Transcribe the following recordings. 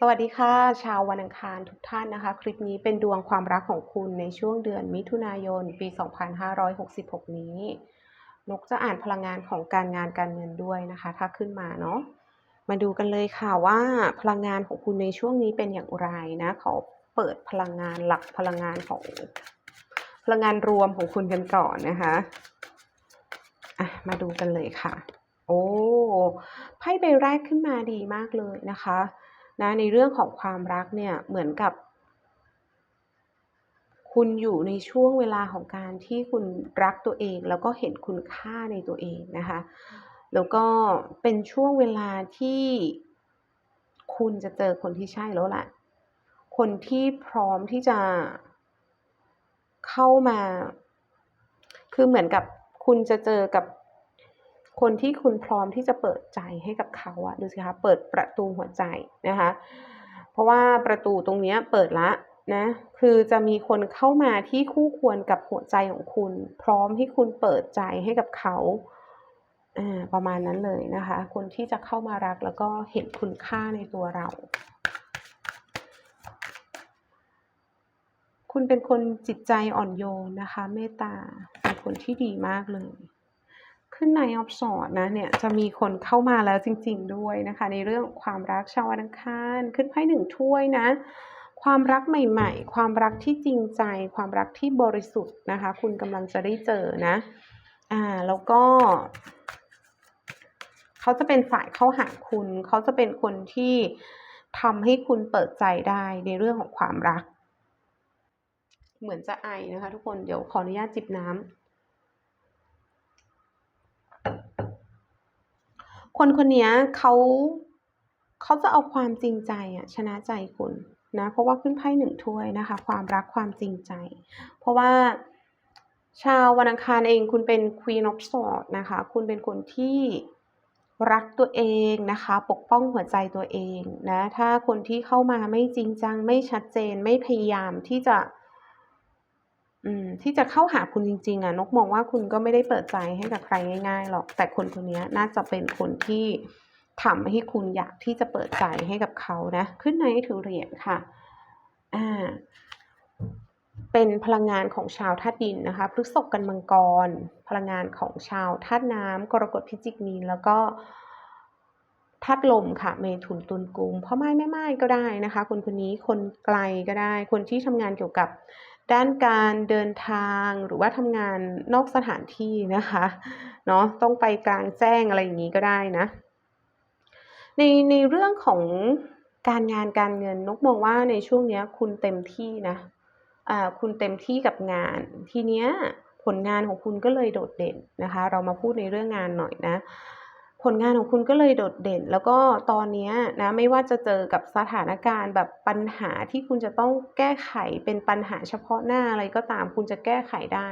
สวัสดีค่ะ ชาววันอังคารทุกท่านนะคะ คลิปนี้เป็นดวงความรักของคุณในช่วงเดือนมิถุนายน ปี 2566 นี้ นกจะอ่านพลังงานของการงานการเงินด้วยนะคะ ถ้าขึ้นมาเนาะมาดูกันเลยค่ะว่าพลังงานของคุณในช่วงนี้เป็นอย่างไรนะขอเปิดพลังงานหลักพลังงานของพลังงานรวมของคุณกันก่อนนะคะอะมาดูกันเลยค่ะ โอ้ไพ่ใบแรกขึ้นมาดีมากเลยนะคะ นะในเรื่องของความรักเนี่ยเหมือนกับ คุณอยู่ในช่วงเวลาของการที่คุณรักตัวเอง แล้วก็เห็นคุณค่าในตัวเองนะคะแล้วก็เป็นช่วงเวลาที่คุณจะเจอคนที่ใช่แล้วแหละคนที่พร้อมที่จะเข้ามา คือเหมือนกับคุณจะเจอกับ คนที่คุณพร้อมที่จะเปิดใจให้กับเขาอะดูสิคะเปิดประตูหัวใจนะคะ เพราะว่าประตูตรงนี้เปิดละนะคือจะมีคนเข้ามาที่คู่ควรกับหัวใจของคุณ พร้อมให้คุณเปิดใจให้กับเขาประมาณนั้นเลยนะคะ คนที่จะเข้ามารักแล้วก็เห็นคุณค่าในตัวเรา คุณเป็นคนจิตใจอ่อนโยนนะคะ เมตตาเป็นคนที่ดีมากเลย ขึ้นในออฟสอดนะเนี่ยจะมีคนเข้ามาแล้วจริง ๆ ด้วยนะคะ ในเรื่องความรักชาววันอังคารขึ้นไพ่หนึ่งถ้วยนะ ความรักใหม่ ๆ ความรักที่จริงใจ ความรักที่บริสุทธิ์นะคะ คุณกำลังจะได้เจอนะอ่าแล้วก็เขาจะเป็นฝ่ายเข้าหาคุณเขาจะเป็นคนที่ทำให้คุณเปิดใจได้ในเรื่องของความรัก เหมือนจะไอนะคะ ทุกคนเดี๋ยวขออนุญาตจิบน้ำ คนคนนี้เขา เขาจะเอาความจริงใจอะชนะใจคุณนะเพราะว่าขึ้นไพ่หนึ่งถ้วยนะคะ ความรักความจริงใจ เพราะว่าชาววันอังคารเองคุณเป็น Queen of Swords นะคะ คุณเป็นคนที่รักตัวเองนะคะ ปกป้องหัวใจตัวเองนะ ถ้าคนที่เข้ามาไม่จริงจัง ไม่ชัดเจนไม่พยายามที่จะ อืมที่จะเข้าหาคุณจริง ๆอะนกมองว่าคุณก็ไม่ได้เปิดใจให้กับใครง่าย ๆ หรอก แต่คนคนนี้น่าจะเป็นคนที่ทำให้คุณอยากที่จะเปิดใจให้กับเขานะ ขึ้นในถือเหรียญค่ะอ่าเป็นพลังงานของชาวธาตุดินนะคะพฤษภกันมังกร พลังงานของชาวธาตุน้ำกรกฎพิจิกมีนแล้วก็ธาตุลมค่ะ เมถุนตุลกุมพ่อไม้แม่ไม้ก็ได้นะคะ คนคนนี้คนไกลก็ได้ คนที่ทำงานเกี่ยวกับ ด้านการเดินทางหรือว่าทำงานนอกสถานที่นะคะเนาะต้องไปกลางแจ้งอะไรอย่างนี้ก็ได้นะ ในในเรื่องของการงานการเงินนกมองว่าในช่วงนี้คุณเต็มที่นะอ่าคุณเต็มที่กับงาน ทีเนี้ยผลงานของคุณก็เลยโดดเด่นนะคะ เรามาพูดในเรื่องงานหน่อยนะ ผลงานของคุณก็เลยโดดเด่น แล้วก็ตอนนี้นะไม่ว่าจะเจอกับสถานการณ์แบบปัญหาที่คุณจะต้องแก้ไขเป็นปัญหาเฉพาะหน้าอะไรก็ตามคุณจะแก้ไขได้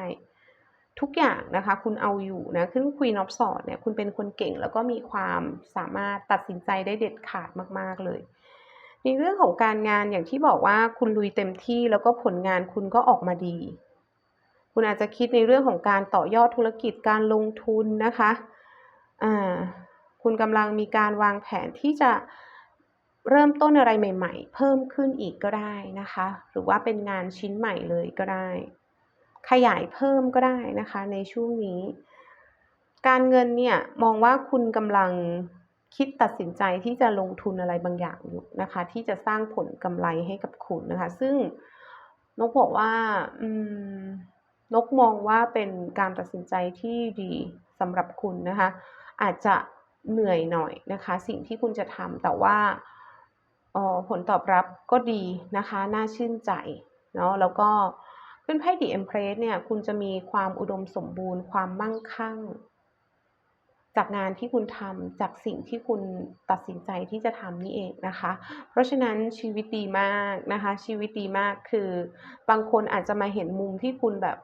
ทุกอย่างนะคะ คุณเอาอยู่นะขึ้น Queen of Swords เนี่ยคุณเป็นคนเก่งแล้วก็มีความสามารถตัดสินใจได้เด็ดขาดมาก ๆเลยในเรื่องของการงานอย่างที่บอกว่าคุณลุยเต็มที่แล้วก็ผลงานคุณก็ออกมาดี คุณอาจจะคิดในเรื่องของการต่อยอดธุรกิจการลงทุนนะคะ คุณกำลังมีการวางแผนที่จะเริ่มต้นอะไรใหม่ ๆ เพิ่มขึ้นอีกก็ได้นะคะ หรือว่าเป็นงานชิ้นใหม่เลยก็ได้ ขยายเพิ่มก็ได้นะคะในช่วงนี้ การเงินเนี่ยมองว่าคุณกำลังคิดตัดสินใจที่จะลงทุนอะไรบางอย่างอยู่นะคะ ที่จะสร้างผลกำไรให้กับคุณนะคะ ซึ่งนกบอกว่าอืมนกมองว่าเป็นการตัดสินใจที่ดีสำหรับคุณนะคะ อาจจะเหนื่อยหน่อยนะคะ สิ่งที่คุณจะทำแต่ว่าออผลตอบรับก็ดีนะคะ น่าชื่นใจเนาะแล้วก็ขึ้นไพ่ The Empress เนี่ยคุณจะมีความอุดมสมบูรณ์ ความมั่งคั่ง จากงานที่คุณทำจากสิ่งที่คุณตัดสินใจที่จะทำนี่เองนะคะ เพราะฉะนั้นชีวิตดีมากนะคะ ชีวิตดีมากคือบางคนอาจจะมาเห็นมุมที่คุณแบบ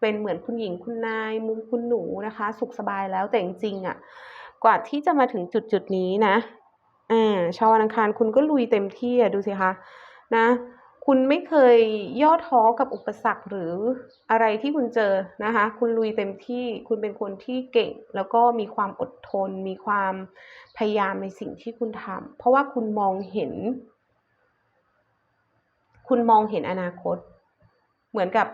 เป็นเหมือนคุณหญิงคุณนาย มุมคุณหนูนะคะ สุขสบายแล้วแต่จริงๆอะกว่าที่จะมาถึงจุดๆนี้นะอ่าชาววันอังคารคุณก็ลุยเต็มที่อะดูสิคะนะคุณไม่เคยย่อท้อกับอุปสรรคหรืออะไรที่คุณเจอนะคะ คุณลุยเต็มที่คุณเป็นคนที่เก่ง แล้วก็มีความอดทน มีความพยายามในสิ่งที่คุณทำเพราะว่าคุณมองเห็น คุณมองเห็นอนาคต เหมือนกับ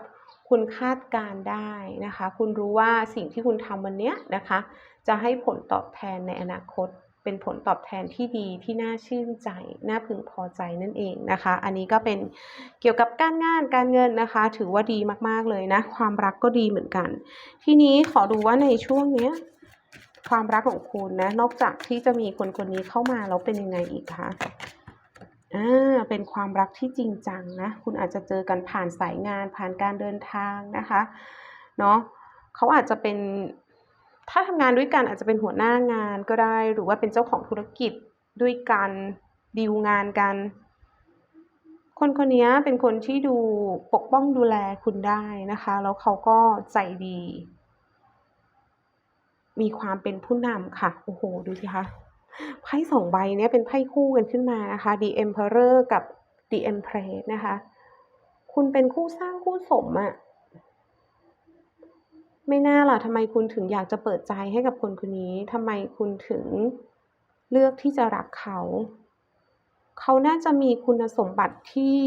คุณคาดการได้นะคะ คุณรู้ว่าสิ่งที่คุณทำวันเนี้ยนะคะ จะให้ผลตอบแทนในอนาคต เป็นผลตอบแทนที่ดีที่น่าชื่นใจ น่าพึงพอใจนั่นเองนะคะ อันนี้ก็เป็นเกี่ยวกับการงานการเงินนะคะ ถือว่าดีมากๆเลยนะ ความรักก็ดีเหมือนกัน ทีนี้ขอดูว่าในช่วงเนี้ยความรักของคุณนะ นอกจากที่จะมีคนคนนี้เข้ามาแล้วเป็นยังไงอีกคะ อ่าเป็นความรักที่จริงจังนะ คุณอาจจะเจอกันผ่านสายงานผ่านการเดินทางนะคะเนาะเขาอาจจะเป็นถ้าทำงานด้วยกันอาจจะเป็นหัวหน้างานก็ได้ หรือว่าเป็นเจ้าของธุรกิจด้วยกันดีลงานกัน คนคนนี้เป็นคนที่ดูปกป้องดูแลคุณได้นะคะ แล้วเขาก็ใจดี มีความเป็นผู้นำค่ะ โอ้โห ดูสิคะ ไพ่สองใบเนี้ยเป็นไพ่คู่กันขึ้นมานะคะ The Emperor กับ The Empress นะคะ คุณเป็นคู่สร้างคู่สมอะไม่น่าล่ะทำไมคุณถึงอยากจะเปิดใจให้กับคนคนนี้ทำไมคุณถึงเลือกที่จะรักเขา เขาน่าจะมีคุณสมบัติที่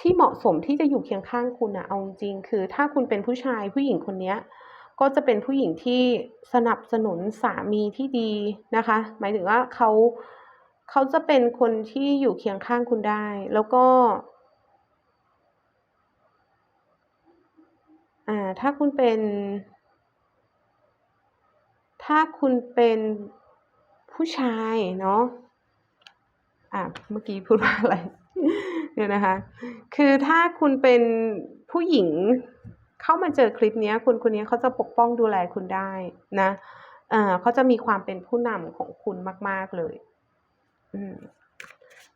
ที่เหมาะสมที่จะอยู่เคียงข้างคุณอะเอาจริงคือ ถ้าคุณเป็นผู้ชายผู้หญิงคนเนี้ย ก็จะเป็นผู้หญิงที่สนับสนุนสามีที่ดีนะคะ หมายถึงว่าเขาเขาจะเป็นคนที่อยู่เคียงข้างคุณได้ แล้วก็อ่าถ้าคุณเป็น ถ้าคุณเป็นผู้ชายเนาะอ่าเมื่อกี้พูดว่าอะไร เดี๋ยวนะคะ คือถ้าคุณเป็นผู้หญิง เข้ามาเจอคลิปนี้ยคนคนนี้เขาจะปกป้องดูแลคุณได้นะเขาจะมีความเป็นผู้นำของคุณมาก ๆเลย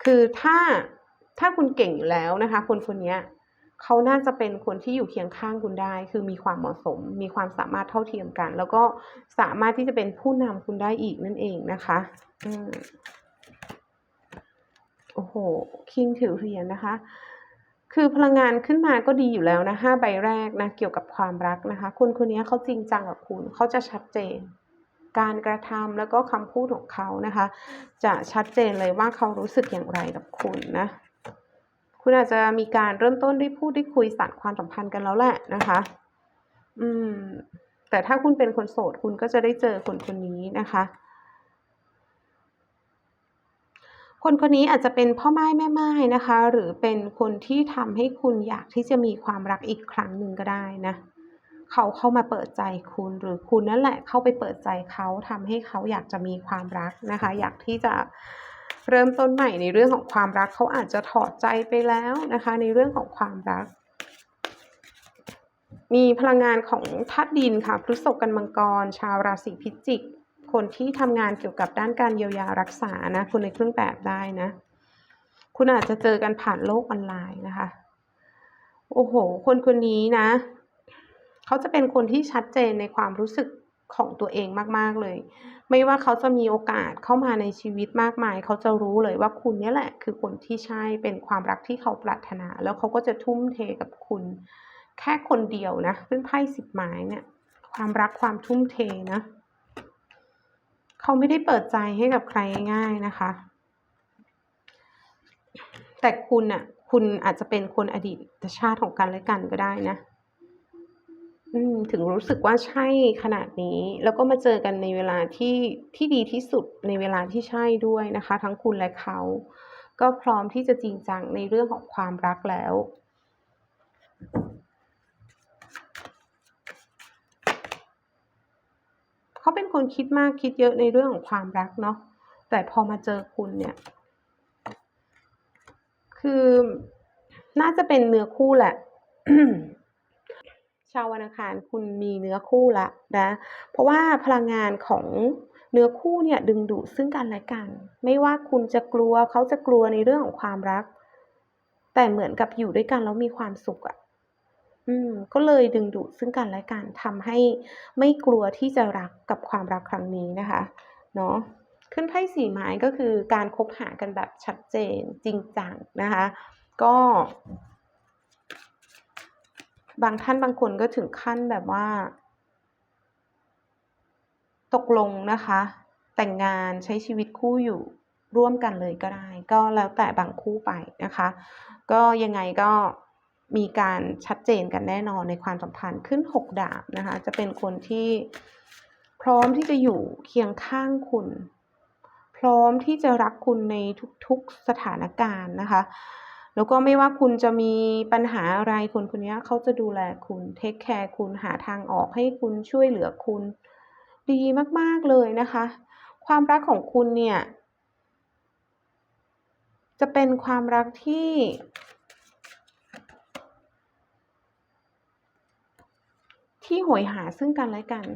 คือถ้าถ้าคุณเก่งอยู่แล้วนะคะ คนคนนี้เขาน่าจะเป็นคนที่อยู่เคียงข้างคุณได้ คือมีความเหมาะสม มีความสามารถเท่าเทียมกัน แล้วก็สามารถที่จะเป็นผู้นำคุณได้อีกนั่นเองนะคะอโอ้โฮคิงถือเหรียญนะคะ คือพลังงานขึ้นมาก็ดีอยู่แล้วนะ5ใบแรกนะเกี่ยวกับความรักนะคะ คนคนนี้เขาจริงจังกับคุณเขาจะชัดเจน การกระทำแล้วก็คำพูดของเขานะคะ จะชัดเจนเลยว่าเขารู้สึกอย่างไรกับคุณนะคุณอาจจะมีการเริ่มต้นได้พูดได้คุยสานความสัมพันธ์กันแล้วแหละนะคะ อืม แต่ถ้าคุณเป็นคนโสดคุณก็จะได้เจอคนคนนี้นะคะ คนคนนี้อาจจะเป็นพ่อไม้แม่ไม้นะคะ หรือเป็นคนที่ทำให้คุณอยากที่จะมีความรักอีกครั้งหนึ่งก็ได้นะเขาเข้ามาเปิดใจคุณหรือคุณนั่นแหละเข้าไปเปิดใจเขาทำให้เขาอยากจะมีความรักนะคะ อยากที่จะเริ่มต้นใหม่ในเรื่องของความรักเขาอาจจะถอดใจไปแล้วนะคะ ในเรื่องของความรัก มีพลังงานของธาตุดินค่ะพฤษภกันมังกร ชาวราศีพิจิก คนที่ทำงานเกี่ยวกับด้านการเยียวยารักษานะคุณในเครื่องแบบได้นะ คุณอาจจะเจอกันผ่านโลกออนไลน์นะคะ โอ้โห คนคนนี้นะ เขาจะเป็นคนที่ชัดเจนในความรู้สึกของตัวเองมาก ๆ เลย ไม่ว่าเขาจะมีโอกาสเข้ามาในชีวิตมากมาย เขาจะรู้เลยว่าคุณนี่แหละ คือคนที่ใช่เป็นความรักที่เขาปรารถนา แล้วเขาก็จะทุ่มเทกับคุณ แค่คนเดียวนะซึ่งไพ่สิบไม้เนี่ย ความรักความทุ่มเทนะ เขาไม่ได้เปิดใจให้กับใครง่ายๆนะคะ แต่คุณน่ะคุณอาจจะเป็นคนอดีตชาติของกันและกันก็ได้นะอืมถึงรู้สึกว่าใช่ขนาดนี้ แล้วก็มาเจอกันในเวลาที่ที่ดีที่สุดในเวลาที่ใช่ด้วยนะคะ ทั้งคุณและเขา ก็พร้อมที่จะจริงจังในเรื่องของความรักแล้ว เขาเป็นคนคิดมากคิดเยอะในเรื่องของความรักเนาะแต่พอมาเจอคุณเนี่ย คือน่าจะเป็นเนื้อคู่แหละชาววันอังคารคุณมีเนื้อคู่แล้วนะ เพราะว่าพลังงานของเนื้อคู่เนี่ยดึงดูดซึ่งกันและกัน ไม่ว่าคุณจะกลัวเขาจะกลัวในเรื่องของความรัก แต่เหมือนกับอยู่ด้วยกันแล้วมีความสุขอะ อืมก็เลยดึงดูดซึ่งกันและกันทำให้ไม่กลัวที่จะรักกับความรักครั้งนี้นะคะ เนาะขึ้นไพ่สี่ไม้ก็คือการคบหากันแบบชัดเจนจริงจังนะคะ ก็ บางท่านบางคนก็ถึงขั้นแบบว่า ตกลงนะคะ แต่งงานใช้ชีวิตคู่อยู่ร่วมกันเลยก็ได้ ก็แล้วแต่บางคู่ไปนะคะ ก็ยังไงก็ มีการชัดเจนกันแน่นอนในความสัมพันธ์ขึ้น 6 ดาบนะคะ จะเป็นคนที่พร้อมที่จะอยู่เคียงข้างคุณ พร้อมที่จะรักคุณในทุกๆสถานการณ์นะคะ แล้วก็ไม่ว่าคุณจะมีปัญหาอะไรคนคนนี้เขาจะดูแลคุณเทคแคร์คุณหาทางออกให้คุณช่วยเหลือคุณ ดีมากๆเลยนะคะ ความรักของคุณเนี่ย จะเป็นความรักที่ ที่โหยหาซึ่งกันและกัน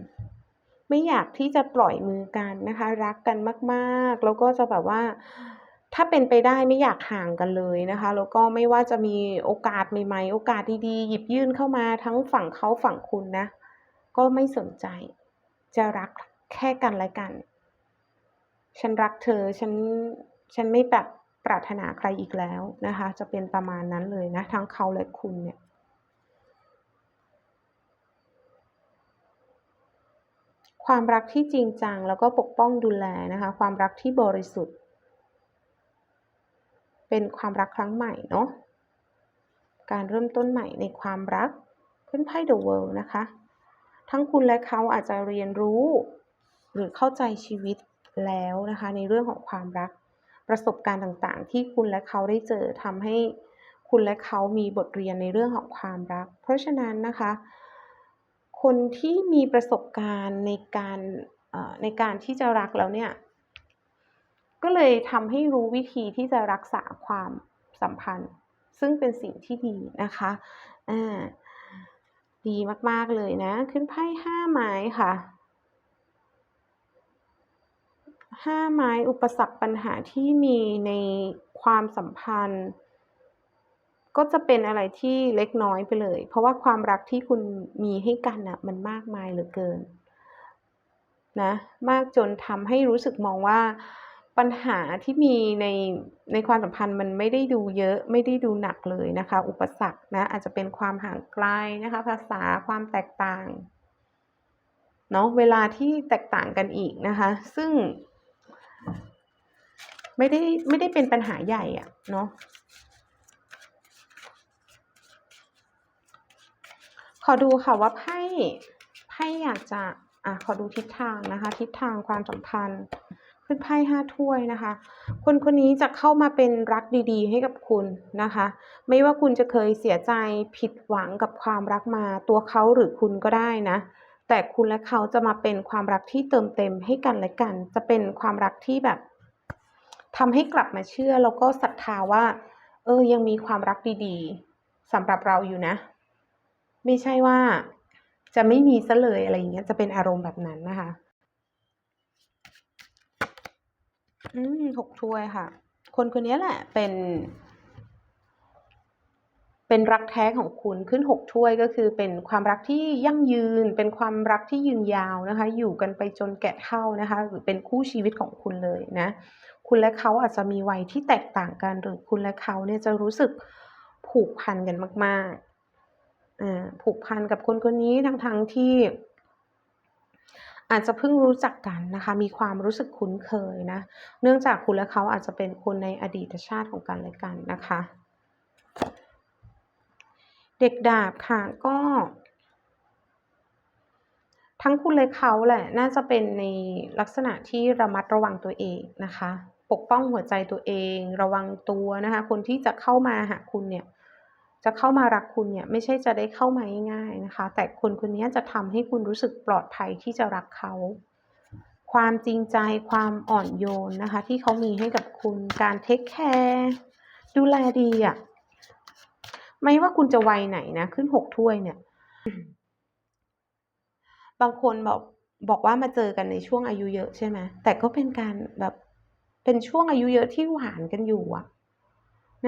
ไม่อยากที่จะปล่อยมือกันนะคะ รักกันมากๆ แล้วก็จะแบบว่า ถ้าเป็นไปได้ไม่อยากห่างกันเลยนะคะ แล้วก็ไม่ว่าจะมีโอกาสใหม่ ๆ โอกาสดีๆ หยิบยื่นเข้ามาทั้งฝั่งเขาฝั่งคุณนะ ก็ไม่สนใจ จะรักแค่กันและกัน ฉันรักเธอ ฉัน ฉันไม่แบบปรารถนาใครอีกแล้วนะคะ จะเป็นประมาณนั้นเลยนะ ทั้งเขาและคุณเนี่ย ความรักที่จริงจังแล้วก็ปกป้องดูแลนะคะ ความรักที่บริสุทธิ์ เป็นความรักครั้งใหม่เนาะการเริ่มต้นใหม่ในความรักขึ้นไพ่ The World นะคะ ทั้งคุณและเขาอาจจะเรียนรู้ หรือเข้าใจชีวิตแล้วนะคะ ในเรื่องของความรักประสบการณ์ต่างๆ ที่คุณและเขาได้เจอทำให้คุณและเขามีบทเรียนในเรื่องของความรัก เพราะฉะนั้นนะคะ คนที่มีประสบการณ์ในการในการที่จะรักแล้วเนี่ย ก็เลยทำให้รู้วิธีที่จะรักษาความสัมพันธ์ ซึ่งเป็นสิ่งที่ดีนะคะอ่าดีมากๆเลยนะ ขึ้นไพ่ห้าไม้ค่ะห้าไม้อุปสรรคปัญหาที่มีในความสัมพันธ์ ก็จะเป็นอะไรที่เล็กน้อยไปเลย เพราะว่าความรักที่คุณมีให้กันน่ะมันมากมายเหลือเกินนะมากจนทำให้รู้สึกมองว่าปัญหาที่มีในในความสัมพันธ์มันไม่ได้ดูเยอะไม่ได้ดูหนักเลยนะคะ อุปสรรคนะอาจจะเป็นความห่างไกลนะคะ ภาษาความแตกต่างเนาะเวลาที่แตกต่างกันอีกนะคะ ซึ่ง ไม่ได้ไม่ได้เป็นปัญหาใหญ่อะเนาะ ขอดูค่ะว่าไพ่ไพ่อยากจะอะขอดูทิศทางนะคะ ทิศทางความสัมพันธ์ขึ้นไพ่ห้าถ้วยนะคะ คนคนนี้จะเข้ามาเป็นรักดีๆ ให้กับคุณนะคะ ไม่ว่าคุณจะเคยเสียใจผิดหวังกับความรักมาตัวเขาหรือคุณก็ได้นะ แต่คุณและเขาจะมาเป็นความรักที่เติมเต็มให้กันและกัน จะเป็นความรักที่แบบทำให้กลับมาเชื่อแล้วก็ศรัทธาว่า เออยังมีความรักดีๆสำหรับเราอยู่นะ ไม่ใช่ว่าจะไม่มีซะเลยอะไรอย่างเงี้ยจะเป็นอารมณ์แบบนั้นนะคะ อืมหกถ้วยค่ะ คนคนนี้แหละเป็น เป็นรักแท้ของคุณขึ้นหกถ้วยก็คือเป็นความรักที่ยั่งยืน เป็นความรักที่ยืนยาวนะคะ อยู่กันไปจนแก่เฒ่านะคะ หรือเป็นคู่ชีวิตของคุณเลยนะ คุณและเขาอาจจะมีวัยที่แตกต่างกันหรือคุณและเขาเนี่ยจะรู้สึกผูกพันกันมาก ๆ ผูกพันกับคนคนนี้ทั้งๆที่ อาจจะเพิ่งรู้จักกันนะคะ มีความรู้สึกคุ้นเคยนะ เนื่องจากคุณและเขาอาจจะเป็นคนในอดีตชาติของกันและกันนะคะ เด็กดาบค่ะก็ ทั้งคุณและเขาแหละ น่าจะเป็นในลักษณะที่ระมัดระวังตัวเองนะคะ ปกป้องหัวใจตัวเอง ระวังตัวนะคะ คนที่จะเข้ามาหาคุณเนี่ย จะเข้ามารักคุณเนี่ยไม่ใช่จะได้เข้ามาง่ายๆนะคะ แต่คนคนนี้จะทำให้คุณรู้สึกปลอดภัยที่จะรักเขา ความจริงใจความอ่อนโยนนะคะ ที่เขามีให้กับคุณการเทคแคร์ดูแลดีอะ่ะไม่ว่าคุณจะวัยไหนนะ ขึ้นหกถ้วยเนี่ย บางคนบอกบอกว่ามาเจอกันในช่วงอายุเยอะใช่ไหมแต่ก็เป็นการแบบเป็นช่วงอายุเยอะที่หวานกันอยู่อะ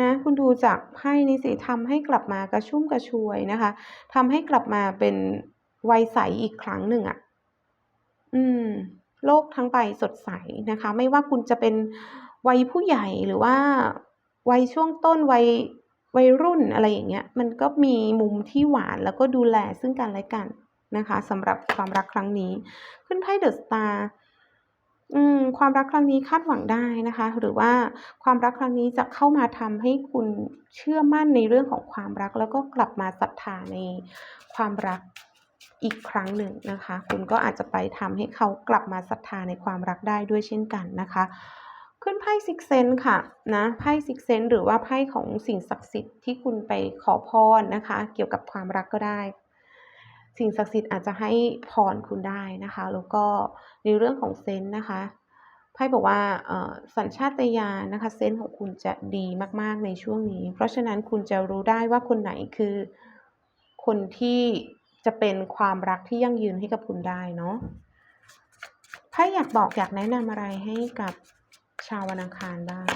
นะคุณดูจากไพ่นี้สิทำให้กลับมากระชุ่มกระชวยนะคะทำให้กลับมาเป็นวัยใสอีกครั้งหนึ่งอะอืม โลกทั้งใบสดใสนะคะ ไม่ว่าคุณจะเป็นวัยผู้ใหญ่หรือว่าวัยช่วงต้นวัยวัยรุ่นอะไรอย่างเงี้ย มันก็มีมุมที่หวานแล้วก็ดูแลซึ่งกันและกันนะคะสำหรับความรักครั้งนี้ ขึ้นไพ่เดอะสตาร์ อืม ความรักครั้งนี้คาดหวังได้นะคะ หรือว่าความรักครั้งนี้จะเข้ามาทำให้คุณเชื่อมั่นในเรื่องของความรัก แล้วก็กลับมาศรัทธาในความรักอีกครั้งหนึ่งนะคะ คุณก็อาจจะไปทำให้เขากลับมาศรัทธาในความรักได้ด้วยเช่นกันนะคะขึ้นไพ่ซิกเซนค่ะนะไพ่ซิกเซนหรือว่าไพ่ของสิ่งศักดิ์สิทธิ์ที่คุณไปขอพรนะคะ เกี่ยวกับความรักก็ได้ สิ่งศักดิ์สิทธิ์อาจจะให้พรคุณได้นะคะ แล้วก็ในเรื่องของเซนส์นะคะไพ่บอกว่าสัญชาตญาณนะคะเซนส์ของคุณจะดีมาก ๆ ในช่วงนี้ เพราะฉะนั้นคุณจะรู้ได้ว่าคนไหนคือคนที่จะเป็นความรักที่ยั่งยืนให้กับคุณได้เนาะไพ่อยากบอกอยากแนะนำอะไรให้กับชาววันอังคารบ้าง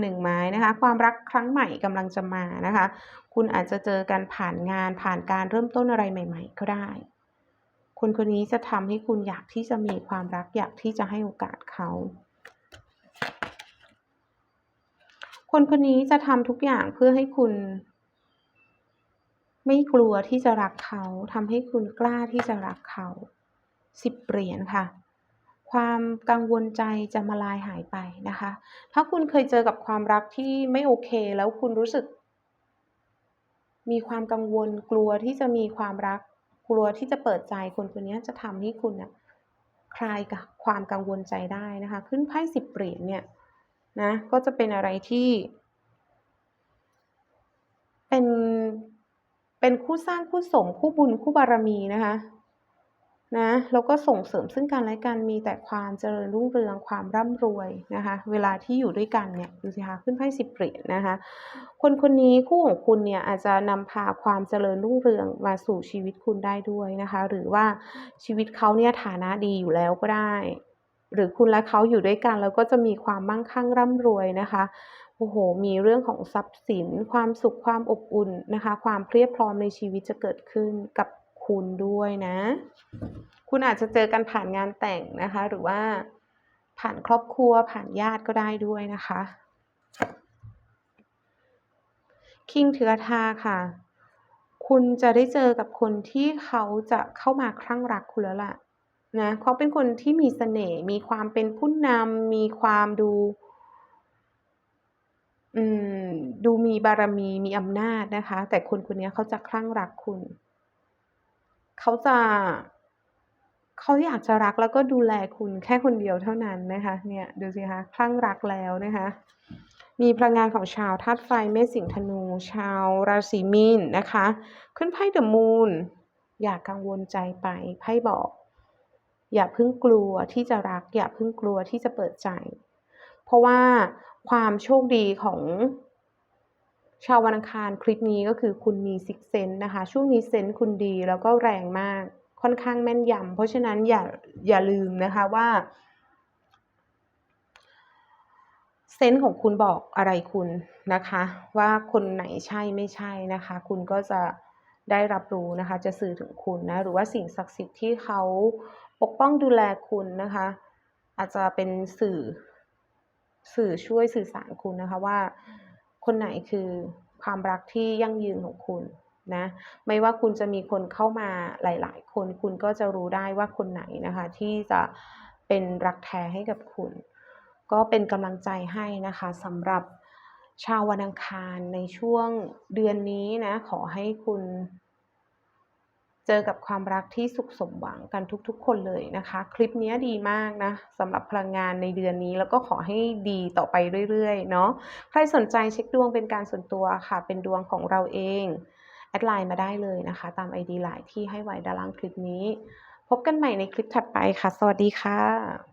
หนึ่งไม้นะคะ ความรักครั้งใหม่กำลังจะมานะคะ คุณอาจจะเจอกันผ่านงานผ่านการเริ่มต้นอะไรใหม่ ๆ ก็ได้ คนคนนี้จะทำให้คุณอยากที่จะมีความรักอยากที่จะให้โอกาสเขา คนคนนี้จะทำทุกอย่างเพื่อให้คุณ ไม่กลัวที่จะรักเขาทำให้คุณกล้าที่จะรักเขา สิบเหรียญค่ะ ความกังวลใจจะมาลายหายไปนะคะ ถ้าคุณเคยเจอกับความรักที่ไม่โอเค แล้วคุณรู้สึก มีความกังวลกลัวที่จะมีความรัก กลัวที่จะเปิดใจคนคนนี้จะทำให้คุณนะคลายกับความกังวลใจได้นะคะ ขึ้นไพ่สิบเหรียญเนี่ยนะก็จะเป็นอะไรที่ เป็นเป็นคู่สร้างคู่สมคู่บุญคู่บารมีนะคะ นะแล้วก็ส่งเสริมซึ่งกันและกันมีแต่ความเจริญรุ่งเรืองความร่ำรวยนะคะเวลาที่อยู่ด้วยกันเนี่ยดูสิคะขึ้นไพ่สิบเหรียญนะคะคนคนนี้คู่ของคุณเนี่ยอาจจะนำพาความเจริญรุ่งเรืองมาสู่ชีวิตคุณได้ด้วยนะคะหรือว่าชีวิตเขาเนี่ยฐานะดีอยู่แล้วก็ได้ หรือคุณและเขาอยู่ด้วยกันแล้วก็จะมีความมั่งคั่งร่ำรวยนะคะโอ้โห มีเรื่องของทรัพย์สิน ความสุข ความอบอุ่นนะคะ ความเพรียบพร้อมในชีวิตจะเกิดขึ้นกับ คุณด้วยนะ คุณอาจจะเจอกันผ่านงานแต่งนะคะ หรือว่าผ่านครอบครัวผ่านญาติก็ได้ด้วยนะคะคิงเถือทาค่ะ คุณจะได้เจอกับคนที่เขาจะเข้ามาคลั่งรักคุณแล้วล่ะนะเขาเป็นคนที่มีเสน่ห์มีความเป็นผู้นำมีความดูอืมดูมีบารมีมีอำนาจนะคะ แต่คนคนนี้เขาจะคลั่งรักคุณ เขาจะเขาอยากจะรักแล้วก็ดูแลคุณแค่คนเดียวเท่านั้นนะคะ เนี่ยดูสิคะคลั่งรักแล้วนะคะ มีพลังงานของชาวธาตุไฟเมษสิงธนู ชาวราศีมีนนะคะ ขึ้นไพ่เดอะมูนอย่ากังวลใจไปไพ่บอก อย่าเพิ่งกลัวที่จะรัก อย่าเพิ่งกลัวที่จะเปิดใจ เพราะว่าความโชคดีของ ชาววันอังคารคลิปนี้ก็คือคุณมีซิกเซนนะคะ ช่วงนี้เซนคุณดีแล้วก็แรงมากค่อนข้างแม่นยำเพราะฉะนั้นอย่าอย่าลืมนะคะว่าเซนของคุณบอกอะไรคุณนะคะ ว่าคนไหนใช่ไม่ใช่นะคะ คุณก็จะได้รับรู้นะคะ จะสื่อถึงคุณนะหรือว่าสิ่งศักดิ์สิทธิ์ที่เขาปกป้องดูแลคุณนะคะ อาจจะเป็นสื่อสื่อช่วยสื่อสารคุณนะคะว่า คนไหนคือความรักที่ยั่งยืนของคุณนะไม่ว่าคุณจะมีคนเข้ามาหลาย ๆ คนคุณก็จะรู้ได้ว่าคนไหนนะคะที่จะเป็นรักแท้ให้กับคุณ ก็เป็นกำลังใจให้นะคะสำหรับชาววันอังคารในช่วงเดือนนี้นะขอให้คุณ จอกับความรักที่สุขสมหวังกันทุกๆ คนเลยนะคะ คลิปนี้ดีมากนะสำหรับพลังงานในเดือนนี้ แล้วก็ขอให้ดีต่อไปเรื่อยๆเนาะใครสนใจเช็คดวงเป็นการส่วนตัวค่ะ เป็นดวงของเราเองแอดไลน์มาได้เลยนะคะ ตาม ID หลายที่ให้ไว้ด้านล่างคลิปนี้ พบกันใหม่ในคลิปถัดไปค่ะ สวัสดีค่ะ